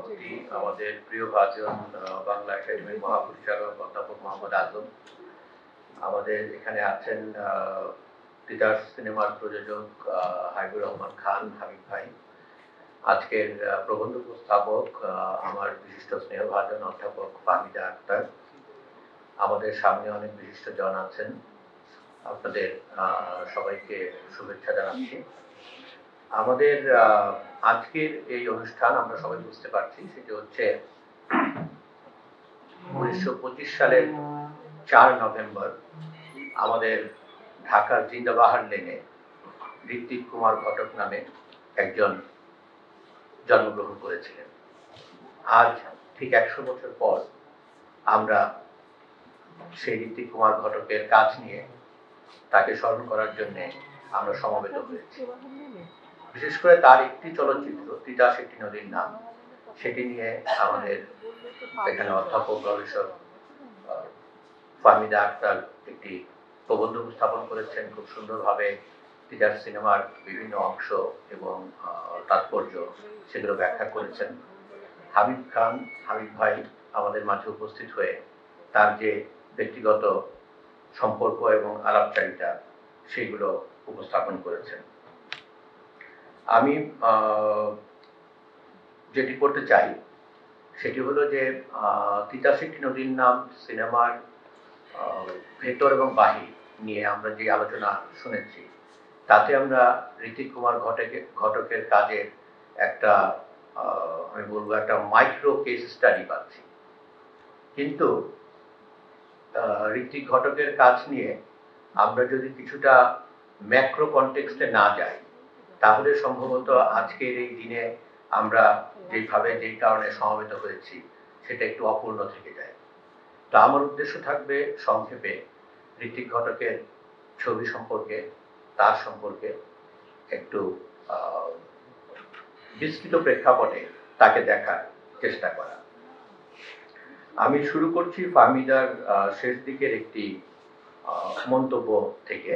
সভাপতি আমাদের প্রিয় ভাজন বাংলা একাডেমির মহাপরিচালক অধ্যাপক মোহাম্মদ আজম। আমাদের এখানে আছেন আহ, সিনেমার প্রযোজক আহ, হাবিবুর রহমান খান হাবিব ভাই। আজকের প্রবন্ধ উপস্থাপক আমার বিশিষ্ট স্নেহভাজন অধ্যাপক ফাহমিদা আক্তার। আমাদের সামনে অনেক বিশিষ্ট জন আছেন। আপনাদের সবাইকে শুভেচ্ছা জানাচ্ছি। আমাদের আজকের এই অনুষ্ঠান আমরা সবাই বুঝতে পারছি, সেটি হচ্ছে উনিশশো পঁচিশ সালের চার নভেম্বর আমাদের ঢাকার জিন্দাবাহার লেনে ঋত্বিক কুমার ঘটক নামে একজন জন্মগ্রহণ করেছিলেন। আজ ঠিক একশো বছর পর আমরা সেই ঋত্বিক কুমার ঘটকের কাজ নিয়ে তাকে স্মরণ করার জন্যে আমরা সমবেত হয়েছি। বিশেষ করে তার একটি চলচ্চিত্র তিতাস একটি নদীর নাম, সেটি নিয়ে আমাদের এখানে অধ্যাপক গবেষক ফাহমিদা আক্তার একটি প্রবন্ধ উপস্থাপন করেছেন। খুব সুন্দরভাবে তিতাস সিনেমার বিভিন্ন অংশ এবং তাৎপর্য সেগুলো ব্যাখ্যা করেছেন। হাবিব খান, হাবিব ভাই আমাদের মাঝে উপস্থিত হয়ে তার যে ব্যক্তিগত সম্পর্ক এবং আলাপচারিতা, সেগুলো উপস্থাপন করেছেন। আমি যেটি করতে চাই সেটি হলো যে একটি নদীর নাম সিনেমার ভেতর এবং বাহির নিয়ে আমরা যে আলোচনা শুনেছি তাতে আমরা ঋতিক কুমার ঘটকের ঘটকের কাজের একটা আমি বলব একটা মাইক্রো কেস স্টাডি পাচ্ছি। কিন্তু আহ, ঋত্বিক ঘটকের কাজ নিয়ে আমরা যদি কিছুটা ম্যাক্রো কনটেক্সটে না যাই তাহলে সম্ভবত আজকের এই দিনে আমরা যেভাবে যেই কারণে সমবেত হয়েছি, সেটা একটু অপূর্ণ থেকে যায়। তো আমার উদ্দেশ্য থাকবে সংক্ষেপে ঋত্বিক ঘটকের ছবি সম্পর্কে, তার সম্পর্কে একটু বিস্তৃত প্রেক্ষাপটে তাকে দেখার চেষ্টা করা। আমি শুরু করছি ফাহমিদার শেষ দিকের একটি মন্তব্য থেকে।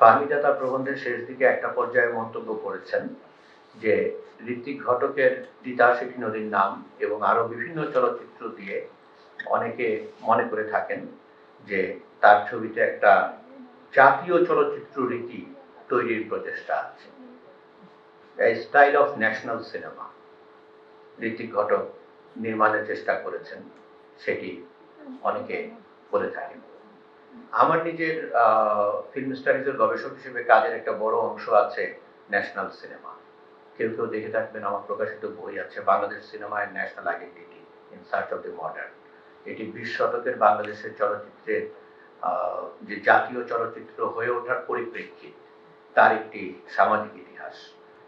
ফাহমিদা তার প্রবন্ধের শেষ দিকে একটা পর্যায়ে মন্তব্য করেছেন যে ঋত্বিক ঘটকের তিতাস নদীর নাম এবং আরও বিভিন্ন চলচ্চিত্র দিয়ে অনেকে মনে করে থাকেন যে তার ছবিতে একটা জাতীয় চলচ্চিত্র রীতি তৈরির প্রচেষ্টা আছে। Style of national cinema Ritwik Ghatak নির্মাণের চেষ্টা করেছেন, সেটি অনেকে বলে থাকেন। আমার নিজের ফিল্ম স্টাডিজের গবেষক হিসেবে কাজের একটা বড় অংশ আছে ন্যাশনাল সিনেমা কেউ কেউ দেখে থাকবেন, আমার প্রকাশিত বই আছে বাংলাদেশ সিনেমায় national identity in search of the modern এটি বিশ শতকের বাংলাদেশের চলচ্চিত্রের যে জাতীয় চলচ্চিত্র হয়ে ওঠার পরিপ্রেক্ষিত তার একটি সামাজিক ইতিহাস।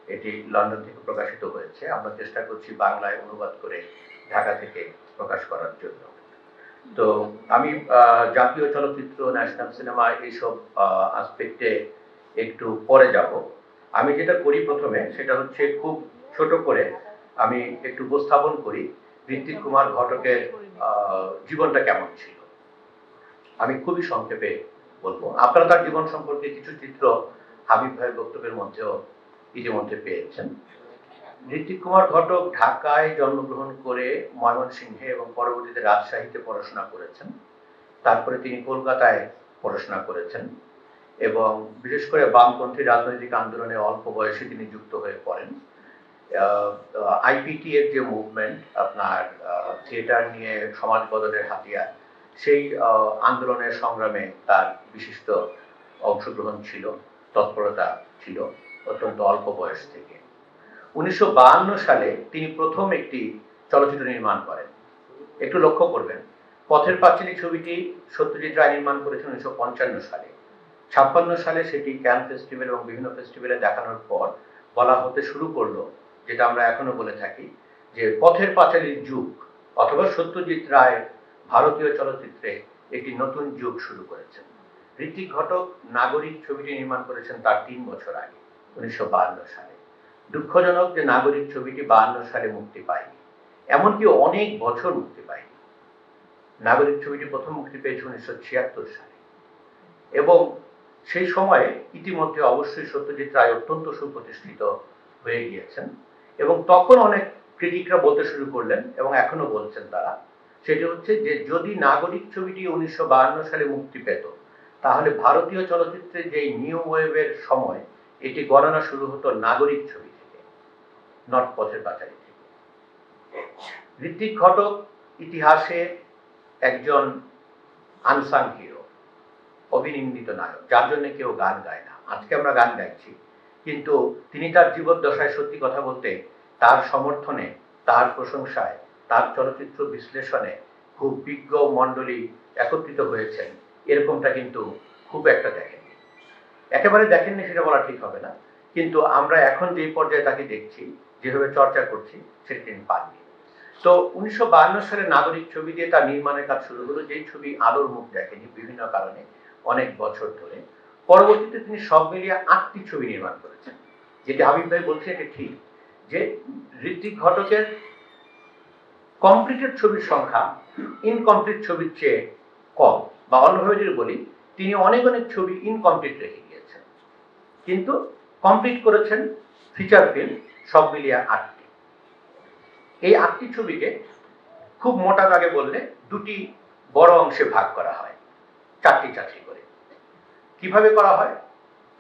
এটি লন্ডন থেকে প্রকাশিত হয়েছে। আমরা চেষ্টা করছি বাংলায় অনুবাদ করে ঢাকা থেকে প্রকাশ করার জন্য। তো আমি জাতীয় চলচ্চিত্র ন্যাশনাল সিনেমা এইসব আসপেক্টে একটু পরে যাব। আমি যেটা করি প্রথমে সেটা হচ্ছে খুব ছোট করে আমি একটু উপস্থাপন করি ঋত্বিক কুমার ঘটকের জীবনটা কেমন ছিল। আমি খুবই সংক্ষেপে বলব। আপনারা তার জীবন সম্পর্কে কিছু চিত্র হাবিব ভাইয়ের বক্তব্যের মধ্যেও ইতিমধ্যে পেয়েছেন। ঋত্বিক কুমার ঘটক ঢাকায় জন্মগ্রহণ করে ময়মনসিংহে এবং পরবর্তীতে রাজশাহীতে পড়াশোনা করেছেন। তারপরে তিনি কলকাতায় পড়াশোনা করেছেন এবং বিশেষ করে বামপন্থী রাজনৈতিক আন্দোলনে অল্প বয়সে তিনি যুক্ত হয়ে পড়েন। আইপিটি এর যে মুভমেন্ট আপনার থিয়েটার নিয়ে সমাজ বদলের হাতিয়ার, সেই আন্দোলনের সংগ্রামে তার বিশিষ্ট অংশগ্রহণ ছিল, তৎপরতা ছিল অত্যন্ত অল্প বয়স থেকে। উনিশশো সালে তিনি প্রথম একটি চলচ্চিত্র নির্মাণ করেন। একটু লক্ষ্য করবেন, পথের পাঁচালী ছবিটি সত্যজিৎ রায় নির্মাণ করেছেন উনিশশো পঞ্চান্ন সালে। ছাপ্পান্ন সালে সেটি ক্যান ফেস্টিভ্যাল এবং বিভিন্ন ফেস্টিভ্যালে দেখানোর পর বলা হতে শুরু করল, যেটা আমরা এখনও বলে থাকি, যে পথের পাঁচালীর যুগ অথবা সত্যজিৎ রায় ভারতীয় চলচ্চিত্রে একটি নতুন যুগ শুরু করেছেন ঋত্বিক ঘটক নাগরিক ছবিটি নির্মাণ করেছেন তার তিন বছর আগে, উনিশশো সালে। দুঃখজনক যে নাগরিক ছবিটি বাহান্ন সালে মুক্তি পায়নি। এমনকি অনেক বছর মুক্তি পায়নি। নাগরিক ছবিটি প্রথম মুক্তি পেয়েছে উনিশশো ছিয়াত্তর সালে। এবং সেই সময়ে ইতিমধ্যে অবশ্যই সত্যজিৎ রায় অত্যন্ত সুপ্রতিষ্ঠিত হয়ে গিয়েছেন। এবং তখন অনেক ক্রিটিকরা বলতে শুরু করলেন এবং এখনও বলছেন তারা, সেটি হচ্ছে যে যদি নাগরিক ছবিটি উনিশশো সালে মুক্তি পেত, তাহলে ভারতীয় চলচ্চিত্রে যে নিউ ওয়েভের সময় এটি গণনা শুরু হতো নাগরিক ছবি নট পথের পাচারি ঋত্বিক ঘটক ইতিহাসে একজন আনসাং হিরো অবিনিন্দিত নায়ক, যার জন্য কেউ গান গায় না। আজকে আমরা গান গাইছি, কিন্তু তিনি তার জীবদ্দশায় সত্যি কথা বলতে তার সমর্থনে, তার প্রশংসায়, তার চলচ্চিত্র বিশ্লেষণে খুব বিজ্ঞ মণ্ডলী একত্রিত হয়েছেন। এরকমটা কিন্তু খুব একটা দেখেননি। একেবারে দেখেননি সেটা বলা ঠিক হবে না, কিন্তু আমরা এখন যে পর্যায়ে তাকে দেখছি যেভাবে চর্চা করছি সেটা তিনি পাননি তো উনিশশো বায়ান্ন সালে নাগরিক ছবি দিয়ে তার নির্মাণের কাজ শুরু হলো, যেই ছবি আলোর মুখ দেখেনি বিভিন্ন কারণে অনেক বছর ধরে। পরবর্তীতে তিনি সব মিলিয়ে আটটি ছবি নির্মাণ করেছেন, যেটি হাবিব ভাই বলছে এটা ঠিক যে ঋত্বিক ঘটকের কমপ্লিটেড ছবির সংখ্যা ইনকমপ্লিট ছবির চেয়ে কম, বা অন্যভাবে যদি বলি, তিনি অনেক অনেক ছবি ইনকমপ্লিট রেখে গিয়েছেন। কিন্তু কমপ্লিট করেছেন ফিচার ফিল্ম সব মিলিয়ে আটটি এই আটটি ছবিকে খুব মোটা দাগে বললে দুটি বড় অংশে ভাগ করা হয়, চারটি চারটি করে। কীভাবে করা হয়?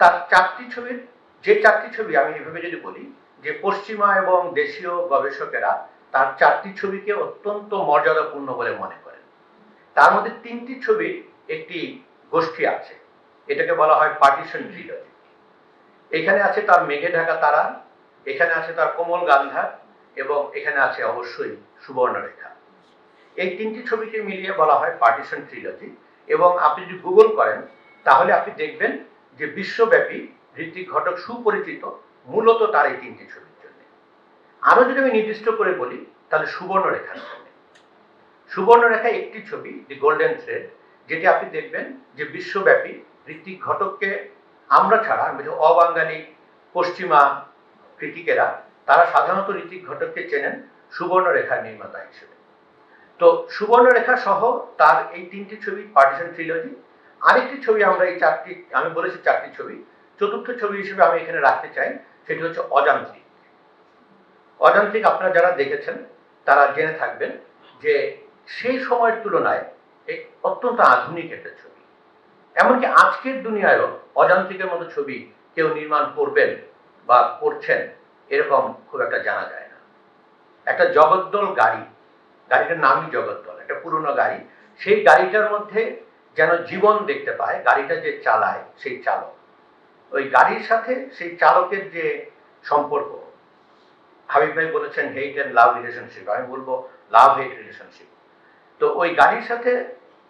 তার চারটি ছবির, যে চারটি ছবি আমি এভাবে যদি বলি, যে পশ্চিমা এবং দেশীয় গবেষকেরা তার চারটি ছবিকে অত্যন্ত মর্যাদাপূর্ণ বলে মনে করেন। তার মধ্যে তিনটি ছবির একটি গোষ্ঠী আছে, এটাকে বলা হয় পার্টিশন ট্রিলজি। এখানে আছে তার মেঘে ঢাকা তারা এখানে আছে তার কোমল গান্ধার এবং এখানে আছে অবশ্যই সুবর্ণরেখা। এই তিনটি ছবিকে মিলিয়ে বলা হয় পার্টিশন ট্রিলজি এবং আপনি যদি গুগল করেন, তাহলে আপনি দেখবেন যে বিশ্বব্যাপী ঋত্বিক ঘটক সুপরিচিত মূলত তার এই তিনটি ছবির জন্য। আরও যদি আমি নির্দিষ্ট করে বলি, তাহলে সুবর্ণরেখার জন্য সুবর্ণরেখা একটি ছবি দি গোল্ডেন থ্রেড যেটি আপনি দেখবেন যে বিশ্বব্যাপী ঋত্বিক ঘটককে আমরা ছাড়া অবাঙালি, পশ্চিমা ক্রিটিকেরা, তারা সাধারণত ঋত্বিক ঘটককে চেনেন সুবর্ণরেখার নির্মাতা হিসেবে। তো সুবর্ণরেখা সহ তার এই তিনটি ছবি পার্টিশন ট্রিলজি আরেকটি ছবি আমরা এই চারটি, আমি বলেছি চারটি ছবি, চতুর্থ ছবি হিসেবে আমি এখানে রাখতে চাই, সেটি হচ্ছে অযান্ত্রিক। অযান্ত্রিক আপনারা যারা দেখেছেন, তারা জেনে থাকবেন যে সেই সময়ের তুলনায় এই অত্যন্ত আধুনিক একটা ছবি। এমনকি আজকের দুনিয়ায়ও অযান্ত্রিকের মতো ছবি কেউ নির্মাণ করবেন বা করছেন, এরকম খুব একটা জানা যায় না। একটা জগদ্দল গাড়ি, গাড়িটার নামই জগদ্দল, একটা পুরনো গাড়ি, সেই গাড়িটার মধ্যে যেন জীবন দেখতে পায়, গাড়িটা যে চালায় সেই চালক। ওই গাড়ির সাথে সেই চালকের যে সম্পর্ক, হাবিব ভাই বলেছেন হেইট অ্যান্ড লাভ রিলেশনশিপ আমি বলব লাভ হেট রিলেশনশিপ তো ওই গাড়ির সাথে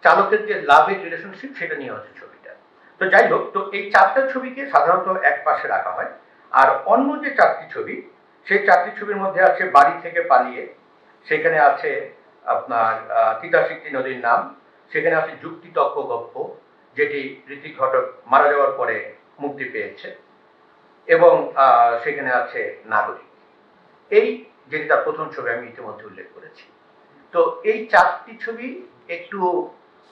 চালকের যে লাভ হেট রিলেশনশিপ সেটা নিয়ে হচ্ছে ছবিটা। তো যাই হোক, তো এই চারটা ছবিকে সাধারণত এক পাশে রাখা হয়। আর অন্য যে চারটি ছবি, সেই চারটি ছবির মধ্যে আছে বাড়ি থেকে পালিয়ে, সেখানে আছে আপনার তিতাশিক্তি নদীর নাম, সেখানে আছে যুক্তিতক্ক গপ্প, যেটি ঋতিক ঘটক মারা যাওয়ার পরে মুক্তি পেয়েছে, এবং সেখানে আছে নাগরিক। এই যেটি তার প্রথম ছবি, আমি ইতিমধ্যে উল্লেখ করেছি। তো এই চারটি ছবি একটু,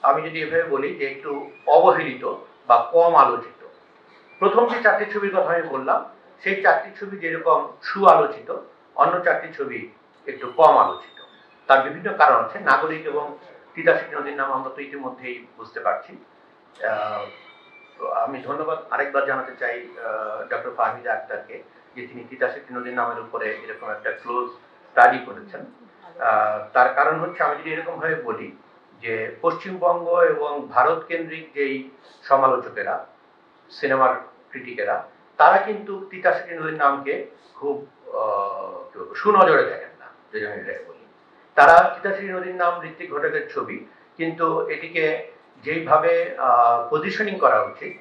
আমি যদি এভাবে বলি যে একটু অবহেলিত বা কম আলোচিত। প্রথম যে চারটি ছবির কথা আমি বললাম সেই চারটি ছবি যেরকম সুআলোচিত, অন্য চারটি ছবি একটু কম আলোচিত। তার বিভিন্ন কারণ আছে, নাগরিক এবং তিতাশিক নদীর নাম আমরা তো ইতিমধ্যেই বুঝতে পারছি। আমি ধন্যবাদ আরেকবার জানাতে চাই ডক্টর ফাহমিদা আক্তারকে, যে তিনি তিতাশিক নদীর নামের উপরে এরকম একটা ক্লোজ স্টাডি করেছেন। তার কারণ হচ্ছে আমি যদি এরকম ভাবে বলি যে পশ্চিমবঙ্গ এবং ভারত কেন্দ্রিক যেই সমালোচকেরা, সিনেমার ক্রিটিকেরা তারা কিন্তু তিতাশিক নদীর নামকে খুব সুনজরে দেখেন না যদি আমি এটাই বলি। তারা তিতাশিক নদীর নাম ঋত্বিক ঘটকের ছবি, কিন্তু এটিকে যেইভাবে পজিশনিং করা উচিত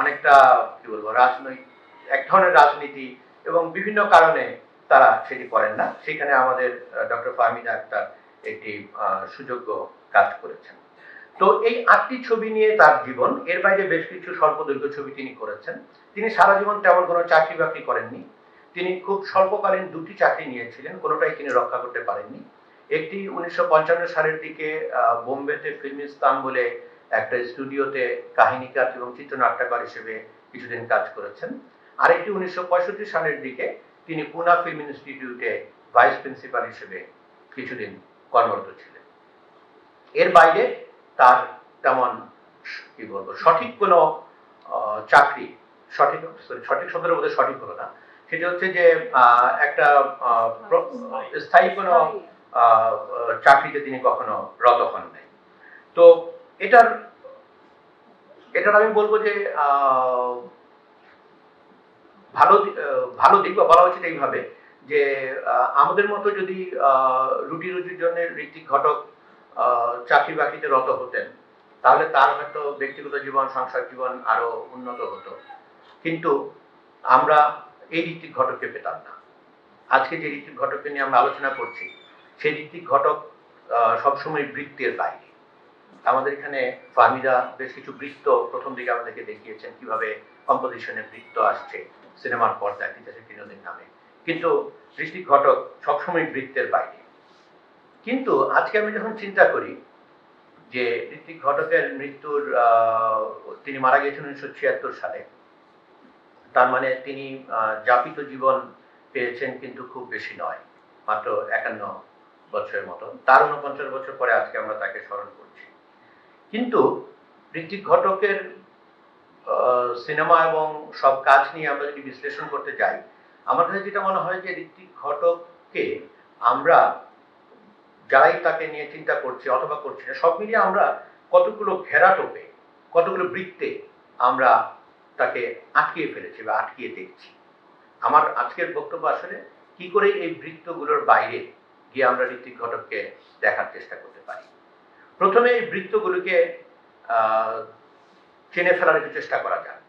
অনেকটা, কি বলব রাজনৈতিক এক ধরনের রাজনীতি এবং বিভিন্ন কারণে তারা সেটি করেন না। সেখানে আমাদের ডক্টর ফাহমিদা আক্তার একটি সুযোগ্য কাজ করেছেন। তো এই আটটি ছবি নিয়ে তার জীবন। এর বাইরে বেশ কিছু স্বল্পদৈর্ঘ্য ছবি তিনি করেছেন। তিনি সারা জীবন তেমন কোনো চাকরি বাকরি করেননি। তিনি খুব স্বল্পকালীন দুটি চাকরি নিয়েছিলেন, কোনোটাই তিনি রক্ষা করতে পারেননি। একটি উনিশশো পঞ্চান্ন সালের দিকে বোম্বেতে ফিল্মিস্তান বলে একটা স্টুডিওতে কাহিনীকার এবং চিত্রনাট্যকার হিসেবে কিছুদিন কাজ করেছেন। আরেকটি উনিশশো পঁয়ষট্টি সালের দিকে তিনি পুনা ফিল্ম ইনস্টিটিউটে ভাইস প্রিন্সিপাল হিসেবে কিছুদিন কর্মরত ছিলেন। এর বাইরে তেমন কি বলব সঠিক কোনো চাকরি সঠিক সঠিক শব্দের মধ্যে সঠিক হলো না। সেটা হচ্ছে যে একটা স্থায়ী কোনো চাকরিতে তিনি কখনো রত হন নাই। তো এটার এটার আমি বলব যে আহ, ভালো ভালো দিক বা বলা উচিত এইভাবে যে আমাদের মতো যদি আহ, রুটি রুজির জন্য ঋত্বিক ঘটক চাকরি বাকরিতে রত হতেন, তাহলে তার হয়তো ব্যক্তিগত জীবন সংসার জীবন আরও উন্নত হতো। কিন্তু আমরা এই ঋত্বিক ঘটককে পেতাম না। আজকে যে ঋত্বিক ঘটককে নিয়ে আমরা আলোচনা করছি, সেই ঋত্বিক ঘটক সবসময় বৃত্তের বাইরে। আমাদের এখানে ফার্মিরা বেশ কিছু বৃত্ত প্রথম দিকে আমাদেরকে দেখিয়েছেন, কীভাবে কম্পোজিশনে বৃত্ত আসছে সিনেমার পর্দায় বিনোদীর নামে। কিন্তু ঋত্বিক ঘটক সবসময় বৃত্তের বাইরে। কিন্তু আজকে আমি যখন চিন্তা করি যে ঋত্বিক ঘটকের মৃত্যুর তিনি মারা গিয়েছেন উনিশশো ছিয়াত্তর সালে, তার মানে তিনি যাপিত জীবন পেয়েছেন কিন্তু খুব বেশি নয়, মাত্র একান্ন বছরের মতো তার উনপঞ্চাশ বছর পরে আজকে আমরা তাকে স্মরণ করছি। কিন্তু ঋত্বিক ঘটকের সিনেমা এবং সব কাজ নিয়ে আমরা যদি বিশ্লেষণ করতে যাই, আমার কাছে যেটা মনে হয় যে ঋত্বিক ঘটককে আমরা যারাই তাকে নিয়ে চিন্তা করছি অথবা করছি না, সব মিলিয়ে আমরা কতগুলো ঘেরাটোপে কতগুলো বৃত্তে আমরা তাকে আটকিয়ে ফেলেছি বা আটকিয়ে দেখছি। আমার আজকের বক্তব্য আসলে কি করে এই বৃত্তগুলোর বাইরে গিয়ে আমরা ঋত্বিক ঘটককে দেখার চেষ্টা করতে পারি? প্রথমে এই বৃত্তগুলোকে চেনে ফেলার একটু চেষ্টা করা যাক।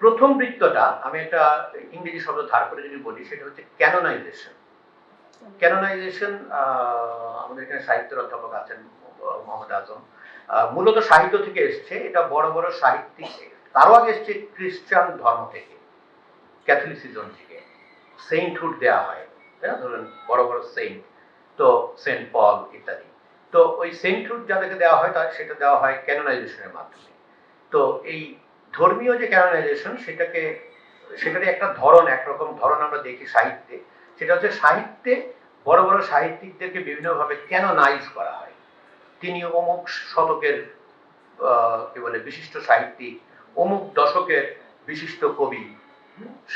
প্রথম বৃত্তটা, আমি একটা ইংরেজি শব্দ ধার করে যদি বলি, সেটা হচ্ছে ক্যানোনাইজেশন ক্যানোনাইজেশন আমাদের এখানে সাহিত্যের অধ্যাপক আছেন মোহাম্মদ আজম। মূলত সাহিত্য থেকে এসছে, এটা বড় বড় সাহিত্যিক তারও আগে এসছে খ্রিস্টান ধর্ম থেকে, ক্যাথলিসিজম থেকে। সেন্টহুড দেওয়া হয়, তাই ধরুন, বড় বড় সেন্ট, তো সেন্ট পল ইত্যাদি। তো ওই সেন্টহুড যাদেরকে দেওয়া হয়, তার, সেটা দেওয়া হয় ক্যানোনাইজেশনের মাধ্যমে। তো এই ধর্মীয় যে ক্যানোনাইজেশন, সেটাকে, সেটারই একটা ধরন, একরকম ধরন আমরা দেখি সাহিত্যে। সেটা হচ্ছে সাহিত্যে বড় বড় সাহিত্যিকদেরকে বিভিন্নভাবে ক্যানোনাইজ করা হয়? তিনি অমুক শতকের কি বলে, বিশিষ্ট সাহিত্যিক, অমুক দশকের বিশিষ্ট কবি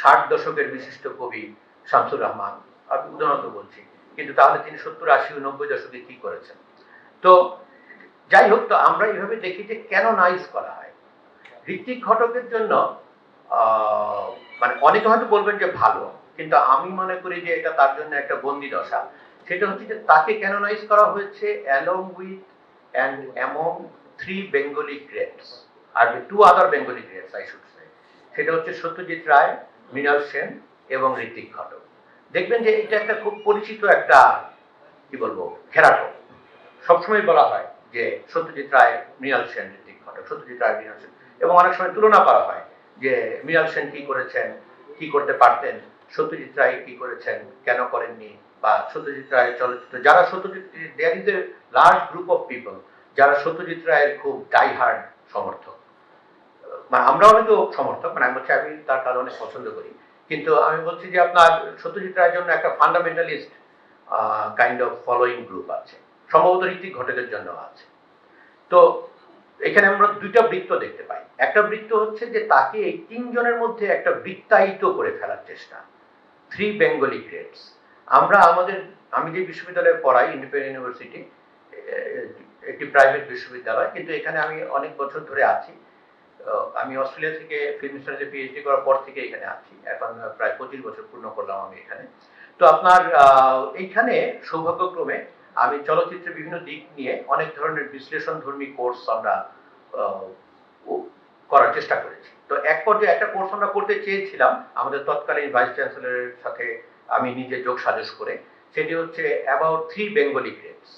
ষাট দশকের বিশিষ্ট কবি শামসুর রহমান। আমি উদাহরণ বলছি, কিন্তু তাহলে তিনি সত্তর, আশি নব্বই দশকে কি করেছেন? তো যাই হোক, তো আমরা এইভাবে দেখি যে কেন নাইজ করা হয়। ঋত্বিক ঘটকের জন্য মানে অনেকে হয়তো বলবেন যে ভালো। কিন্তু আমি মনে করি যে এটা তার জন্য একটা বন্দি দশা। সেটা হচ্ছে যে তাকে ক্যানোনাইজ করা হয়েছে along with and among three Bengali greats R two other Bengali greats I should say সেটা হচ্ছে সত্যজিৎ রায়, মৃণাল সেন এবং ঋত্বিক ঘটক। দেখবেন যে এটা একটা খুব পরিচিত একটা, কি বলব ঘেরাটো সবসময় বলা হয় যে সত্যজিৎ রায়, মৃণাল সেন ঋত্বিক ঘটক, সত্যজিৎ রায়, মৃণাল সেন। এবং অনেক সময় তুলনা করা হয় যে মৃণাল সেন কি করেছেন, কি করতে পারতেন সত্যজিৎ রায় কি করেছেন, কেন করেননি? বা সত্যজিৎ রায়ের চলচ্চিত্র, যারা Satyajit there is a large group of people যারা সত্যজিৎ রায়ের খুব ডাই হার্ড সমর্থক। মানে আমরা হয়তো সমর্থক মানে আমি বলছি আমি তার কাজ অনেক পছন্দ করি। কিন্তু আমি বলছি যে আপনার সত্যজিৎ রায়ের জন্য একটা fundamentalist kind of following group আছে। সম্ভবত ঋত্বিক ঘটকের জন্য আছে। তো এখানে আমরা দুইটা বৃত্ত দেখতে পাই। একটা বৃত্ত হচ্ছে যে তাকে এই তিনজনের মধ্যে একটা বৃত্তায়িত করে ফেলার চেষ্টা। থ্রি বেঙ্গলি গ্রেডস আমরা আমাদের, আমি যে বিশ্ববিদ্যালয়ে পড়াই ইন্ডিপেন্ডেন্ট ইউনিভার্সিটি একটি প্রাইভেট বিশ্ববিদ্যালয়, কিন্তু এখানে আমি অনেক বছর ধরে আছি। আমি অস্ট্রেলিয়া থেকে ফিল্ম স্টাডিজে পিএইচডি করার পর থেকে এখানে আছি। এখন প্রায় পঁচিশ বছর পূর্ণ করলাম আমি এখানে। তো আপনার এইখানে সৌভাগ্যক্রমে আমি চলচ্চিত্রের বিভিন্ন দিক নিয়ে অনেক ধরনের বিশ্লেষণ ধর্মী কোর্স আমরা করার চেষ্টা করেছি। তো এক পর্যায়ে একটা কোর্স আমরা করতে চেয়েছিলাম, আমাদের তৎকালীন ভাইস চ্যান্সেলরের সাথে আমি নিজে যোগ সাজস করে। সেটি হচ্ছে অ্যাবাউট থ্রি বেঙ্গলি গ্রেডস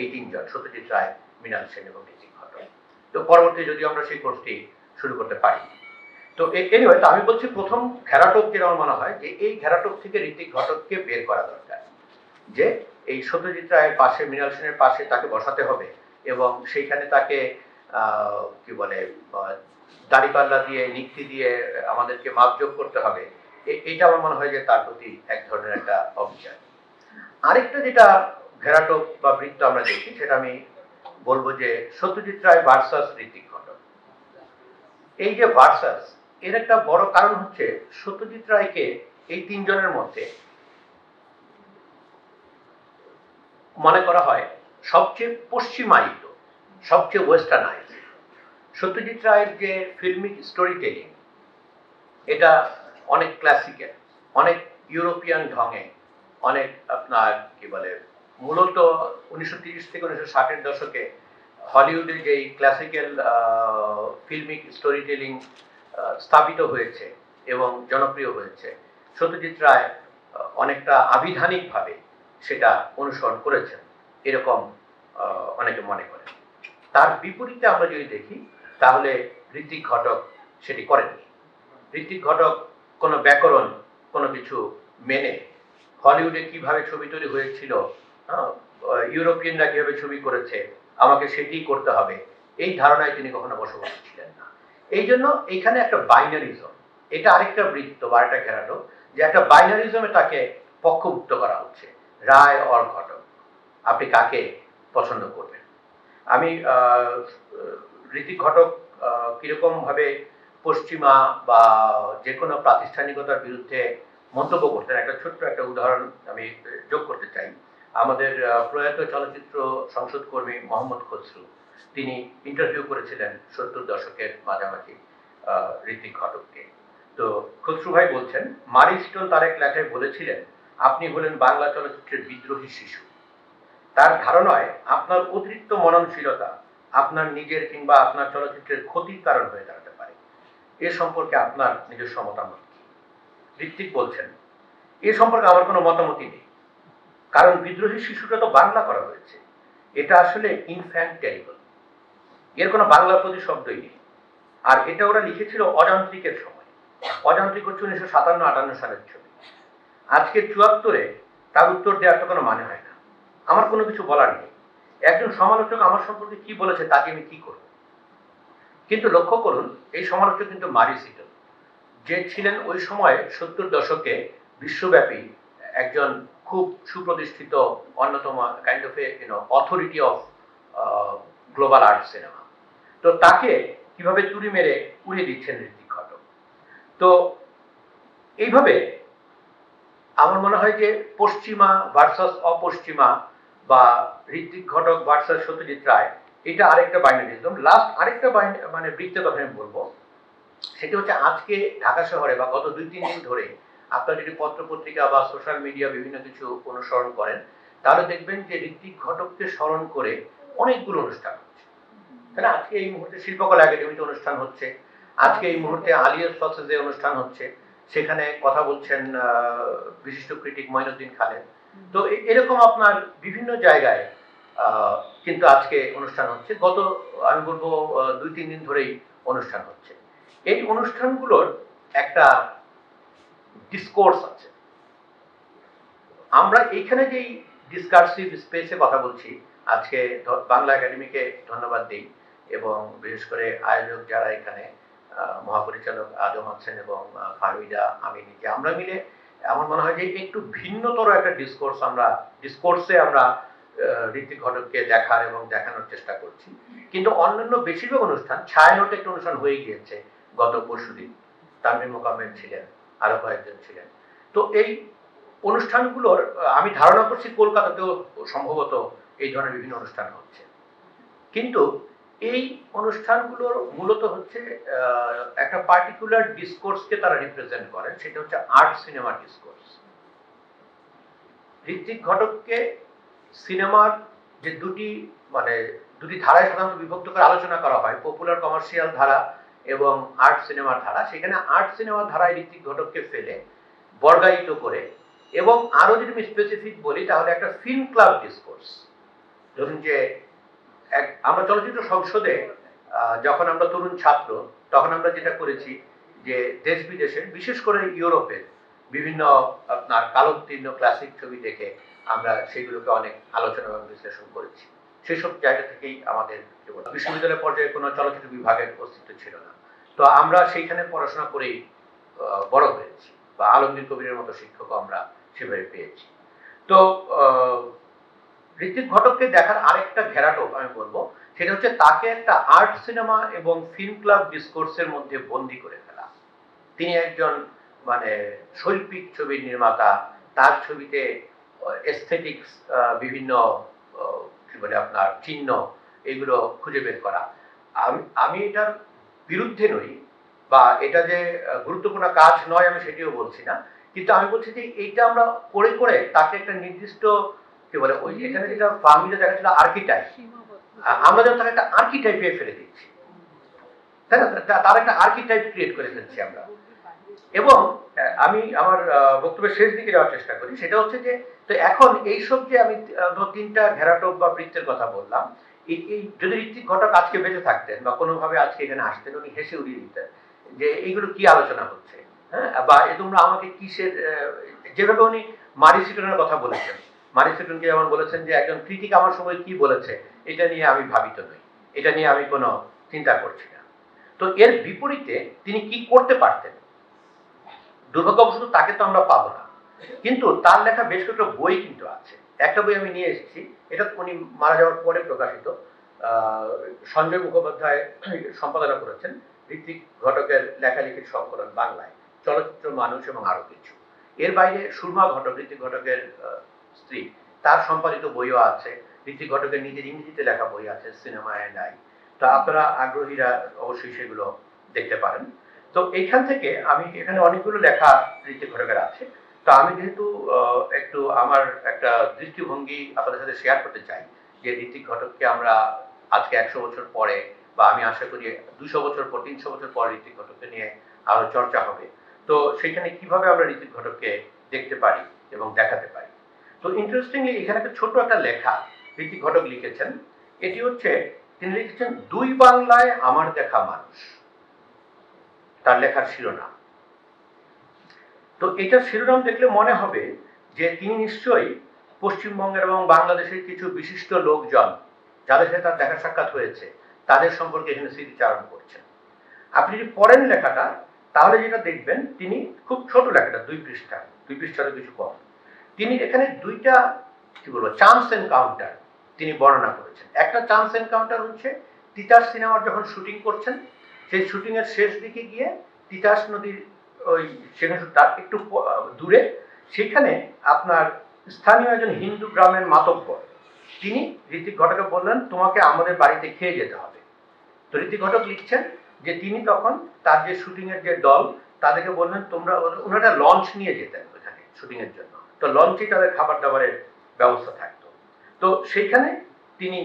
এই তিনজন সত্যজিৎ রায় মৃণাল সেন এবং ঋতিক ঘটক তো পরবর্তী যদি আমরা সেই কোর্সটি শুরু করতে পারি। তো এনিওয়ে আমি বলছি প্রথম ঘেরাটোপ যেটা আমার মনে হয় যে এই ঘেরাটোপ থেকে ঋতিক ঘটককে বের করা দরকার। যে এই সত্যজিৎ রায়ের পাশে, মৃণাল সেনের পাশে তাকে বসাতে হবে এবং সেইখানে তাকে কি বলে দাড়িপাল্লা দিয়ে নিক্তি দিয়ে আমাদেরকে মাপযোগ করতে হবে এটা আমার মনে হয় যে তার প্রতি এক ধরনের একটা অবিচার। আরেকটা যেটা ঘেরাটোপ বা বৃত্ত আমরা দেখি, সেটা আমি বলব যে সত্যজিৎ রায় ভার্সাস ঋতিক ঘটক। এই যে ভার্সাস, এর একটা বড় কারণ হচ্ছে সত্যজিৎ রায়কে এই তিনজনের মধ্যে মনে করা হয় সবচেয়ে পশ্চিমায়িত সবচেয়ে ওয়েস্টার্নাইজ সত্যজিৎ রায়ের যে ফিল্মিক স্টোরি টেলিং এটা অনেক ক্লাসিক্যাল অনেক ইউরোপিয়ান ঢঙে, অনেক আপনার কি বলে, মূলত উনিশশো তিরিশ থেকে উনিশশো ষাটের দশকে হলিউডে যেই ক্লাসিক্যাল ফিল্মিক স্টোরি টেলিং স্থাপিত হয়েছে এবং জনপ্রিয় হয়েছে, সত্যজিৎ রায় অনেকটা আবিধানিকভাবে সেটা অনুসরণ করেছেন, এরকম অনেকে মনে করেন। তার বিপরীতে আমরা যদি দেখি তাহলে ঋত্বিক ঘটক সেটি করেননি ঋত্বিক ঘটক কোনো ব্যাকরণ কোনো কিছু মেনে হলিউডে কীভাবে ছবি তৈরি হয়েছিল হ্যাঁ, ইউরোপিয়ানরা কীভাবে ছবি করেছে আমাকে সেটি করতে হবে এই ধারণায় তিনি কখনো বসবাস ছিলেন না। এই জন্য এখানে একটা বাইনারিজম এটা আরেকটা বৃত্ত বা একটা ঘেরালো যে একটা বাইনারিজমে তাকে পক্ষভুক্ত করা হচ্ছে রায় অর ঘটক। আপনি কাকে পছন্দ করবেন? আমি ঋতিক ঘটক আহ, কীরকম ভাবে পশ্চিমা বা যে কোনো প্রাতিষ্ঠানিকতার বিরুদ্ধে মন্তব্য করতেন। একটা ছোট্ট একটা উদাহরণ আমি যোগ করতে চাই। আমাদের প্রয়াত চলচ্চিত্র সংসদ কর্মী মোহাম্মদ খসরু তিনি ইন্টারভিউ করেছিলেন সত্তর দশকের মাঝামাঝি ঋতিক ঘটককে তো খসরু ভাই বলছেন মারিস্টন তার এক লেখায় বলেছিলেন আপনি হলেন বাংলা চলচ্চিত্রের বিদ্রোহী শিশু। তার ধারণায় আপনার অতিরিক্ত মননশীলতা আপনার নিজের কিংবা আপনার চলচ্চিত্রের ক্ষতির কারণ হয়ে দাঁড়াতে পারে। এ সম্পর্কে আপনার নিজস্ব মতামত কি? ঋত্বিক বলছেন, এ সম্পর্কে আমার কোনো মতামতই নেই। কারণ বিদ্রোহী শিশুটা তো বাংলা করা হয়েছে। এটা আসলে ইনফ্যান্ট টেরিবল এর কোনো বাংলা প্রতিশব্দই নেই। আর এটা ওরা লিখেছিল অযান্ত্রিকের সময়। অযান্ত্রিক হচ্ছে উনিশশো সাতান্ন আটান্ন সালের ছবি। আজকে চুয়াত্তরে তার উত্তর দেওয়ার তো কোনো মানে হয় আমার কোনো কিছু বলার নেই। একজন সমালোচক আমার সম্পর্কে কি বলেছে তাকে আমি কি করব? কিন্তু লক্ষ্য করুন, এই সমালোচক কিন্তু মারি সিটল, যে ছিলেন ওই সময় সত্তর দশকে বিশ্বব্যাপী একজন খুব সুপ্রতিষ্ঠিত, অন্যতম kind of a you know authority of global art cinema তো তাকে কীভাবে চুরি মেরে উড়িয়ে দিচ্ছেন ঋতিক ঘটক? তো এইভাবে আমার মনে হয় যে পশ্চিমা ভার্সাস অপশ্চিমা বা ঋত্বিক ঘটক ভার্সাস সত্যজিৎ রায়, এটা আরেকটা বাইনারিজম। লাস্ট আরেকটা মানে বৃত্তের কথা আমি বলব। সেটা হচ্ছে আজকে ঢাকা শহরে বা গত দুই, তিন দিন ধরে আপনারা যদি পত্র পত্রিকা বা সোশ্যাল মিডিয়া বিভিন্ন কিছু অনুসরণ করেন, তাহলে দেখবেন যে ঋত্বিক ঘটককে স্মরণ করে অনেকগুলো অনুষ্ঠান হচ্ছে। তাহলে আজকে এই মুহূর্তে শিল্পকলা একাডেমিতে অনুষ্ঠান হচ্ছে, আজকে এই মুহূর্তে আলিয়াস সসেজে অনুষ্ঠান হচ্ছে, সেখানে কথা বলছেন বিশিষ্ট ক্রিটিক মঈনুদ্দিন খালেদ। তো এরকম আপনার বিভিন্ন জায়গায় কিন্তু আজকে অনুষ্ঠান হচ্ছে। গত, আমি বলব দুই, তিন দিন ধরেই অনুষ্ঠান হচ্ছে। এই অনুষ্ঠানগুলোর একটা ডিসকোর্স আছে। আমরা এইখানে যেই ডিসকার্সিভ স্পেসে কথা বলছি, আজকে বাংলা একাডেমিকে ধন্যবাদ দিই এবং বিশেষ করে আয়োজক যারা এখানে মহাপরিচালক আজম আছেন এবং ফারুইদা আমি নিজে আমরা মিলে আমার মনে হয় যে একটু ভিন্নতর একটা ডিসকোর্স আমরা ডিসকোর্সে আমরা ঋত্বিক ঘটককে দেখার এবং দেখানোর চেষ্টা করছি। কিন্তু অন্যান্য বেশিরভাগ অনুষ্ঠান, ছায়ানটে একটা অনুষ্ঠান হয়ে গিয়েছে গত পরশু পরশুদিন তানভীর মোকাম্মেল ছিলেন, আরও কয়েকজন ছিলেন। তো এই অনুষ্ঠানগুলোর, আমি ধারণা করছি কলকাতাতেও সম্ভবত এই ধরনের বিভিন্ন অনুষ্ঠান হচ্ছে। কিন্তু এই অনুষ্ঠানগুলোর মূলত হচ্ছে একটা পার্টিকুলার ডিসকোর্সকে তারা রিপ্রেজেন্ট করেন, সেটা হচ্ছে আর্ট সিনেমা ডিসকোর্স ঋত্বিক ঘটককে সিনেমার যে দুটি মানে দুটি ধারায় সাধারণত বিভক্ত করে আলোচনা করা হয় পপুলার কমার্শিয়াল ধারা এবং আর্ট সিনেমার ধারা, সেখানে আর্ট সিনেমার ধারায় ঋত্বিক ঘটককে ফেলে, বর্গায়িত করে এবং আরও যদি আমি স্পেসিফিক বলি, তাহলে একটা ফিল্ম ক্লাব ডিসকোর্স ধরুন যে এক, আমরা চলচ্চিত্র সংসদে যখন আমরা তরুণ ছাত্র, তখন আমরা যেটা করেছি যে দেশ বিদেশের বিশেষ করে ইউরোপের বিভিন্ন আপনার কালোত্তীর্ণ ক্লাসিক ছবি দেখে আমরা সেগুলোকে অনেক আলোচনা এবং বিশ্লেষণ করেছি। সেসব জায়গা থেকেই আমাদের বিশ্ববিদ্যালয় পর্যায়ে কোনো চলচ্চিত্র বিভাগের অস্তিত্ব ছিল না। তো আমরা সেইখানে পড়াশোনা করেই বড় হয়েছি বা আলমগীর কবিরের মতো শিক্ষকও আমরা সেভাবে পেয়েছি। তো ঋত্বিক ঘটককে দেখার আরেকটা ঘেরাটোপ আমি বলব, সেটা হচ্ছে তাকে একটা আর্ট সিনেমা এবং ফিল্ম ক্লাব ডিসকোর্সের মধ্যে বন্দি করে ফেলা। তিনি একজন মানে শৈল্পিক ছবির নির্মাতা, তার ছবিতে এস্থেটিক্স বিভিন্ন কি বলে আপনার, চিহ্ন এগুলো খুঁজে বের করা। আমি আমি এটার বিরুদ্ধে নই, বা এটা যে গুরুত্বপূর্ণ কাজ নয় আমি সেটিও বলছি না, কিন্তু আমি বলছি যে এইটা আমরা করে করে তাকে একটা নির্দিষ্ট কি বলে ওই এখানে যেটা ফার্মিতে দেখা ছিল আর্কিটাইপ আমরা যেন তাকে একটা আর্কিটাইপে ফেলে দিচ্ছি তাই না? তার একটা আর্কিটাইপ ক্রিয়েট করে ফেলছি আমরা। এবং আমি আমার বক্তব্যের শেষ দিকে যাওয়ার চেষ্টা করি। সেটা হচ্ছে যে তো এখন এইসব যে আমি তিনটা ঘেরাটোপ বা বৃত্তের কথা বললাম এই এই যদি ঋত্বিক ঘটক আজকে বেঁচে থাকতেন বা কোনোভাবে আজকে এখানে আসতেন উনি হেসে উড়িয়ে দিতেন যে এইগুলো কি আলোচনা হচ্ছে? হ্যাঁ? বা এ তোমরা আমাকে কিসের যেভাবে উনি মারি সিটনের কথা বলেছেন মারি সিটনকে যেমন বলেছেন যে একজন ক্রিটিক আমার সময় কি বলেছে, এটা নিয়ে আমি ভাবিত নই। এটা নিয়ে আমি কোনো চিন্তা করছি না। তো এর বিপরীতে তিনি কি করতে পারতেন? দুর্ভাগ্যবশত তাকে তো আমরা পাবো না। কিন্তু তার লেখা বেশ কয়েকটা বই কিন্তু আছে। একটা বই আমি নিয়ে এসেছি, এটা উনি মারা যাওয়ার পরে প্রকাশিত। সঞ্জয় মুখোপাধ্যায় সম্পাদনা করেছেন, ঋত্বিক ঘটকের লেখালেখির সংকলন বাংলায়। চলচ্চিত্র মানুষ এবং আরও কিছু। এর বাইরে সুরমা ঘটক, ঋত্বিক ঘটকের স্ত্রী। তার সম্পাদিত বইও আছে। ঋত্বিক ঘটকের নিজের ইংরেজিতে লেখা বই আছে সিনেমা অ্যান্ড আই তো আপনারা আগ্রহীরা অবশ্যই সেগুলো দেখতে পারেন। তো এইখান থেকে আমি, এখানে অনেকগুলো লেখা ঋত্বিক ঘটকের আছে। তো আমি যেহেতু একটু আমার একটা দৃষ্টিভঙ্গি আপনাদের সাথে শেয়ার করতে চাই যে ঋত্বিক ঘটককে আমরা আজকে একশো বছর পরে বা আমি আশা করি দুশো বছর পর, তিনশো বছর পর ঋত্বিক ঘটককে নিয়ে আরও চর্চা হবে। তো সেখানে কীভাবে আমরা ঋত্বিক ঘটককে দেখতে পারি এবং দেখাতে পারি? তো ইন্টারেস্টিংলি এখানে একটা ছোট একটা লেখা ঋত্বিক ঘটক লিখেছেন। এটি হচ্ছে, তিনি লিখেছেন, দুই বাংলায় আমার দেখা মানুষ। তার লেখার শিরোনাম। তো এটার শিরোনাম দেখলে মনে হবে যে তিনি নিশ্চয়ই পশ্চিমবঙ্গের এবং বাংলাদেশের কিছু বিশিষ্ট লোকজন যাদের সাথে তার দেখা সাক্ষাৎ হয়েছে, তাদের সম্পর্কে এখানে স্মৃতিচারণ করছেন। আপনি যদি পড়েন লেখাটা, তাহলে যেটা দেখবেন, তিনি খুব ছোট লেখাটা, দুই পৃষ্ঠা দুই পৃষ্ঠারও কিছু কম। তিনি এখানে দুইটা, কি বলব চান্স এনকাউন্টার তিনি বর্ণনা করেছেন। একটা চান্স এনকাউন্টার হচ্ছে, তিতাস সিনেমার যখন শুটিং করছেন, সেই শুটিং এর শেষ দিকে গিয়ে তিতাস নদীর ওই সেখানে তার একটু দূরে, সেখানে আপনার স্থানীয় একজন হিন্দু গ্রামের মাতব্বর, তিনি ঋতিক ঘটকে বললেন, তোমাকে আমাদের বাড়িতে খেয়ে যেতে হবে। তো ঋতিক ঘটক লিখছেন যে তিনি তখন তার যে শুটিং এর যে দল, তাদেরকে বললেন, তোমরা ওনারা লঞ্চ নিয়ে যেতেন ওখানে শুটিং এর জন্য। তো লঞ্চে তাদের খাবার দাবারের ব্যবস্থা থাকতো। তো সেইখানে তিনি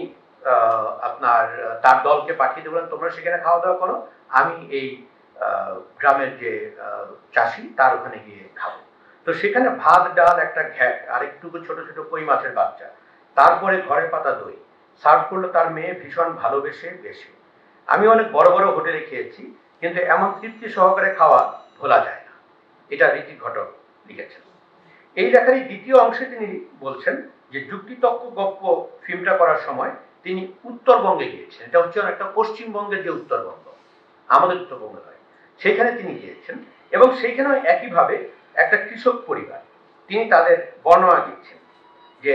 আপনার, তার দলকে পাঠিয়ে দেবেন তোমরা সেখানে খাওয়া দাওয়া করো, আমি এই গ্রামের যে চাষি, তার ওখানে গিয়ে খাব। তো সেখানে ভাত, ডাল, একটা ঘ্যাট, আর একটু ছোট ছোট কই মাছের বাচ্চা। তারপরে ঘরের পাতা দই। সার্ভ করল তার মেয়ে ভীষণ ভালোবেসে বেশি। আমি অনেক বড় বড় হোটেলে খেয়েছি, কিন্তু এমন তৃপ্তি সহকারে খাওয়া ভোলা যায় না। এটা ঋতিক ঘটক লিখেছেন। এই লেখার এই দ্বিতীয় অংশে তিনি বলছেন যে যুক্তিতক্ক গপ্প ফিল্মটা করার সময় তিনি উত্তরবঙ্গে গিয়েছেন এটা হচ্ছে একটা পশ্চিমবঙ্গের যে উত্তরবঙ্গ, আমাদের উত্তরবঙ্গ নয়, সেখানে তিনি গিয়েছেন এবং সেইখানেও একইভাবে একটা কৃষক পরিবার, তিনি তাদের বর্ণনা দিচ্ছেন যে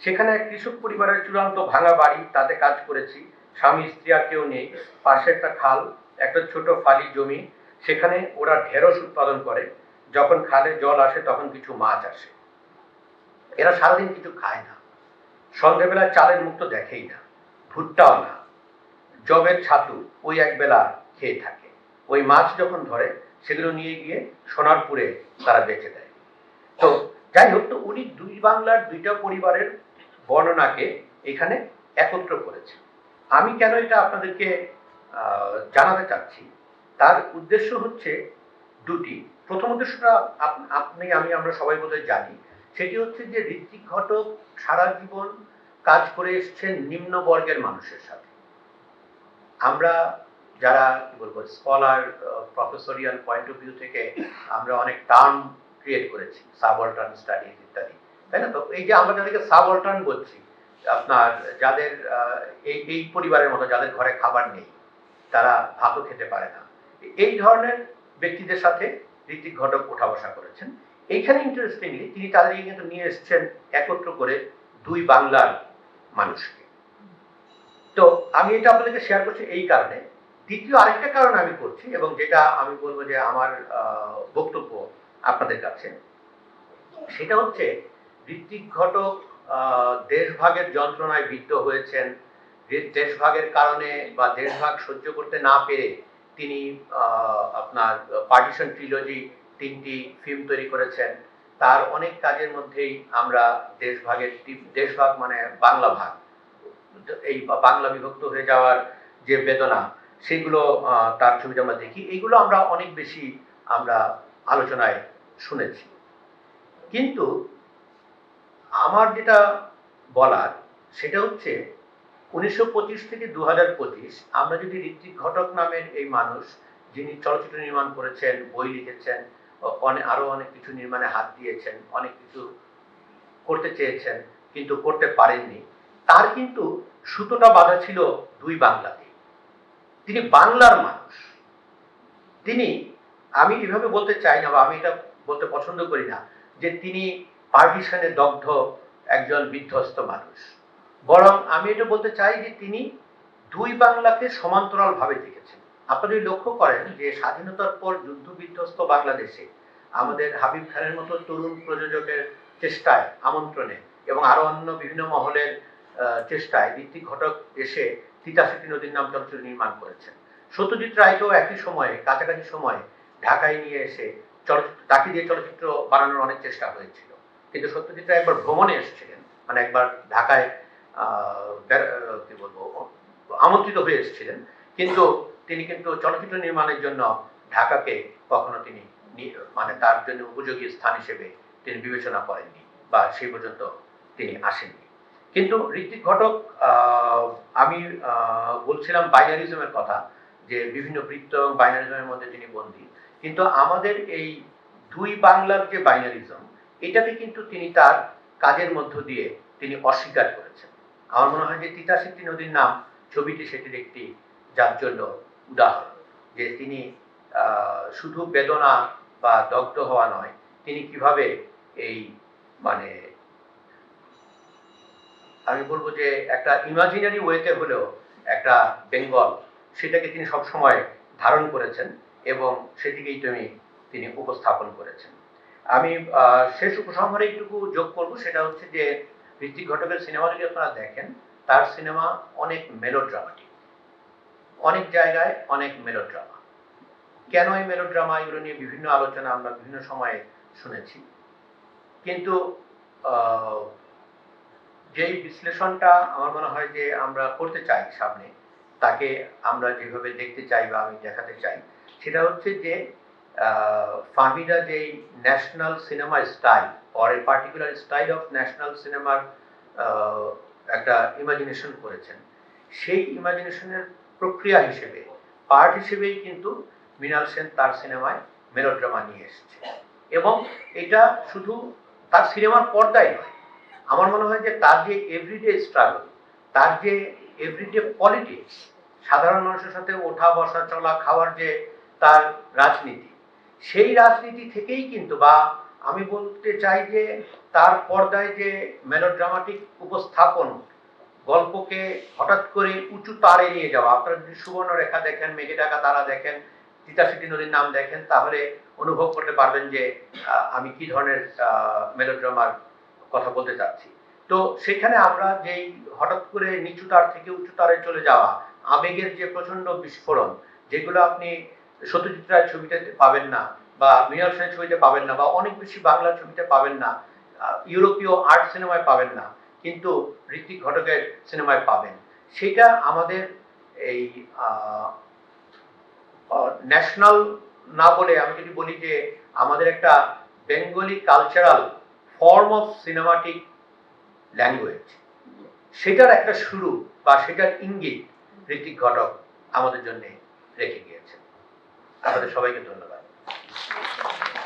সেখানে এক কৃষক পরিবারের চূড়ান্ত ভাঙা বাড়ি, তাতে কাজ করেছি, স্বামী, স্ত্রী আর কেউ নেই, পাশে একটা খাল, একটা ছোট ফালি জমি, সেখানে ওরা ঢেঁড়স উৎপাদন করে যখন খালে জল আসে, তখন কিছু মাছ আসে। এরা সারাদিন কিছু খায় না। সন্ধ্যেবেলা চালের মুখ তো দেখেই না, ভুট্টাও না। জবের ছাতু ওই একবেলা খেয়ে থাকে। ওই মাছ যখন ধরে, সেগুলো নিয়ে গিয়ে সোনারপুরে তারা বেচে দেয়। তো যাই হোক, তো উনি দুই বাংলার দুইটা পরিবারের বর্ণনাকে এখানে একত্র করেছে আমি কেন এটা আপনাদেরকে জানাতে চাচ্ছি? তার উদ্দেশ্য হচ্ছে দুটি। প্রথম উদ্দেশ্যটা আপনি, আমি, আমরা সবাই বোধহয় জানি। সেটি হচ্ছে যে ঋত্বিক ঘটক সারা জীবন কাজ করে এসছেন নিম্ন বর্গের মানুষের সাথে। আমরা যারা, কি বলব scholar professorial point of view থেকে আমরা অনেক টার্ম ক্রিয়েট করেছি সাবঅল্টার্ন স্টাডিজ ইত্যাদি। তাই না? তো এই যে আমরা যাদেরকে সাবঅল্টার্ন বলছি, আপনার যাদের এই এই পরিবারের মতো, যাদের ঘরে খাবার নেই, তারা ভাতও খেতে পারে না। এই ধরনের ব্যক্তিদের সাথে ঋতিক ঘটক ওঠা বসা করেছেন। এইখানে ইন্টারেস্টিংলি তিনি তাদেরকে কিন্তু নিয়ে এসেছেন একত্র করে দুই বাংলার মানুষকে। তো আমি এটা আপনাদেরকে শেয়ার করছি এই কারণে। দ্বিতীয় আরেকটা কারণ আমি করছি এবং যেটা আমি বলব যে আমার বক্তব্য আপনাদের কাছে, সেটা হচ্ছে ঋত্বিক ঘটক দেশভাগের যন্ত্রণায় বিদ্ধ হয়েছেন। দেশভাগের কারণে বা দেশভাগ সহ্য করতে না পেরে তিনি আপনার পার্টিশন ট্রিলজি তিনটি ফিল্ম তৈরি করেছেন। তার অনেক কাজের মধ্যেই আমরা দেশভাগের দেশভাগ মানে বাংলা ভাগ। এই বাংলা বিভক্ত হয়ে যাওয়ার যে বেদনা, সেগুলো তার ছবিতে আমরা দেখি। এইগুলো আমরা অনেক বেশি আমরা আলোচনায় শুনেছি। কিন্তু আমার যেটা বলার, সেটা হচ্ছে উনিশশো পঁচিশ থেকে দু হাজার পঁচিশ, আমরা যদি ঋত্বিক ঘটক নামের এই মানুষ, যিনি চলচ্চিত্র নির্মাণ করেছেন, বই লিখেছেন অনেক আরও অনেক কিছু নির্মাণে হাত দিয়েছেন, অনেক কিছু করতে চেয়েছেন, কিন্তু করতে পারেননি, তার কিন্তু সুতোটা বাঁধা ছিল দুই বাংলাতে তিনি বাংলার মানুষ। তিনি, আমি এভাবে বলতে চাই না বা আমি এটা বলতে পছন্দ করি না যে তিনি পার্টিশনে দগ্ধ একজন বিধ্বস্ত মানুষ। বরং আমি এটা বলতে চাই যে তিনি দুই বাংলাকে সমান্তরাল ভাবে দেখেছেন আপনি লক্ষ্য করেন যে স্বাধীনতার পর যুদ্ধ বিধ্বস্ত বাংলাদেশে আমাদের হাবিব খানের মতো তরুণ প্রযোজকের চেষ্টায় আমন্ত্রণে এবং আরও অন্য বিভিন্ন মহলের চেষ্টায় ঋত্বিক ঘটক এসে তিতাসিটি নদীর নাম চলচ্চিত্র নির্মাণ করেছেন। সত্যজিৎ রায়কেও একই সময়ে, কাছাকাছি সময়ে ঢাকায় নিয়ে এসে চলচ্চিত্র, তাকে দিয়ে চলচ্চিত্র বানানোর অনেক চেষ্টা হয়েছিল। কিন্তু সত্যজিৎ রায় একবার ভ্রমণে এসেছিলেন মানে একবার ঢাকায় কি বলব, আমন্ত্রিত হয়ে এসেছিলেন। কিন্তু তিনি কিন্তু চলচ্চিত্র নির্মাণের জন্য ঢাকাকে কখনো তিনি মানে তার জন্য উপযোগী স্থান হিসেবে তিনি বিবেচনা করেননি বা সেই পর্যন্ত তিনি আসেননি। কিন্তু ঋত্বিক ঘটক আমি বলছিলাম বাইনারিজমের কথা, যে বিভিন্ন বৃত্ত এবং বাইনারিজমের মধ্যে তিনি বন্দী। কিন্তু আমাদের এই দুই বাংলার যে বাইনারিজম, এটাকে কিন্তু তিনি তার কাজের মধ্য দিয়ে তিনি অস্বীকার করেছেন। আমার মনে হয় যে তিতাসিটি নদীর নাম ছবিটি সেটির একটি যার জন্য উদাহরণ। যে তিনি শুধু বেদনা বা দগ্ধ হওয়া নয়, তিনি কীভাবে এই মানে আমি বলব যে একটা ইমাজিনারি ওয়েতে হলেও একটা বেঙ্গল সেটাকে তিনি সবসময় ধারণ করেছেন এবং সেটিকেই তুমি, তিনি উপস্থাপন করেছেন। আমি শেষ উপসংহারে এইটুকু যোগ করব, সেটা হচ্ছে যে ঋত্বিক ঘটকের সিনেমা যদি আপনারা দেখেন তার সিনেমা অনেক মেলোড্রামাটিক অনেক জায়গায় অনেক মেলোড্রামা কেন এই মেলোড্রামা এগুলো নিয়ে বিভিন্ন আলোচনা আমরা বিভিন্ন সময়ে শুনেছি? কিন্তু যেই বিশ্লেষণটা আমার মনে হয় যে আমরা করতে চাই সামনে তাকে আমরা যেভাবে দেখতে চাই বা আমি দেখাতে চাই সেটা হচ্ছে যে আহ, ফাহমিদা যেই national cinema style or a particular style of national সিনেমার একটা ইমাজিনেশন করেছেন। সেই ইমাজিনেশনের প্রক্রিয়া হিসেবে পার্ট হিসেবেই কিন্তু মৃণাল সেন তার সিনেমায় মেলোড্রামা নিয়ে এসেছে। এবং এটা শুধু তার সিনেমার পর্দায় নয়, আমার মনে হয় যে তার যে এভরিডে স্ট্রাগল তার যে এভরিডে পলিটিক্স সাধারণ মানুষের সাথে ওঠা, বসা, চলা, খাওয়ার যে তার রাজনীতি, সেই রাজনীতি থেকেই কিন্তু বা আমি বলতে চাই যে, তার পর্দায় যে মেলোড্রামাটিক উপস্থাপন, গল্পকে হঠাৎ করে উঁচু তারে নিয়ে যাওয়া, আপনারা যদি সুবর্ণ রেখা দেখেন, মেঘে ডাকা তারা দেখেন তিতাসিটি নদীর নাম দেখেন, তাহলে অনুভব করতে পারবেন যে আমি কি ধরনের মেলোড্রামার কথা বলতে চাচ্ছি। তো সেখানে আমরা যেই হঠাৎ করে নিচু তার থেকে উঁচু তারে চলে যাওয়া, আবেগের যে প্রচণ্ড বিস্ফোরণ, যেগুলো আপনি সত্যজিৎ রায় ছবিতে পাবেন না বা মৃণাল সেনের ছবিতে পাবেন না বা অনেক বেশি বাংলা ছবিতে পাবেন না ইউরোপীয় আর্ট সিনেমায় পাবেন না, কিন্তু ঋত্বিক ঘটকের সিনেমায় পাবেন। সেটা আমাদের এই ন্যাশনাল না বলে আমি যদি বলি যে আমাদের একটা Bengali cultural form of cinematic language সেটার একটা শুরু বা সেটার ইঙ্গিত ঋত্বিক ঘটক আমাদের জন্য রেখে গিয়েছে আপনাদের সবাইকে ধন্যবাদ। Thank you.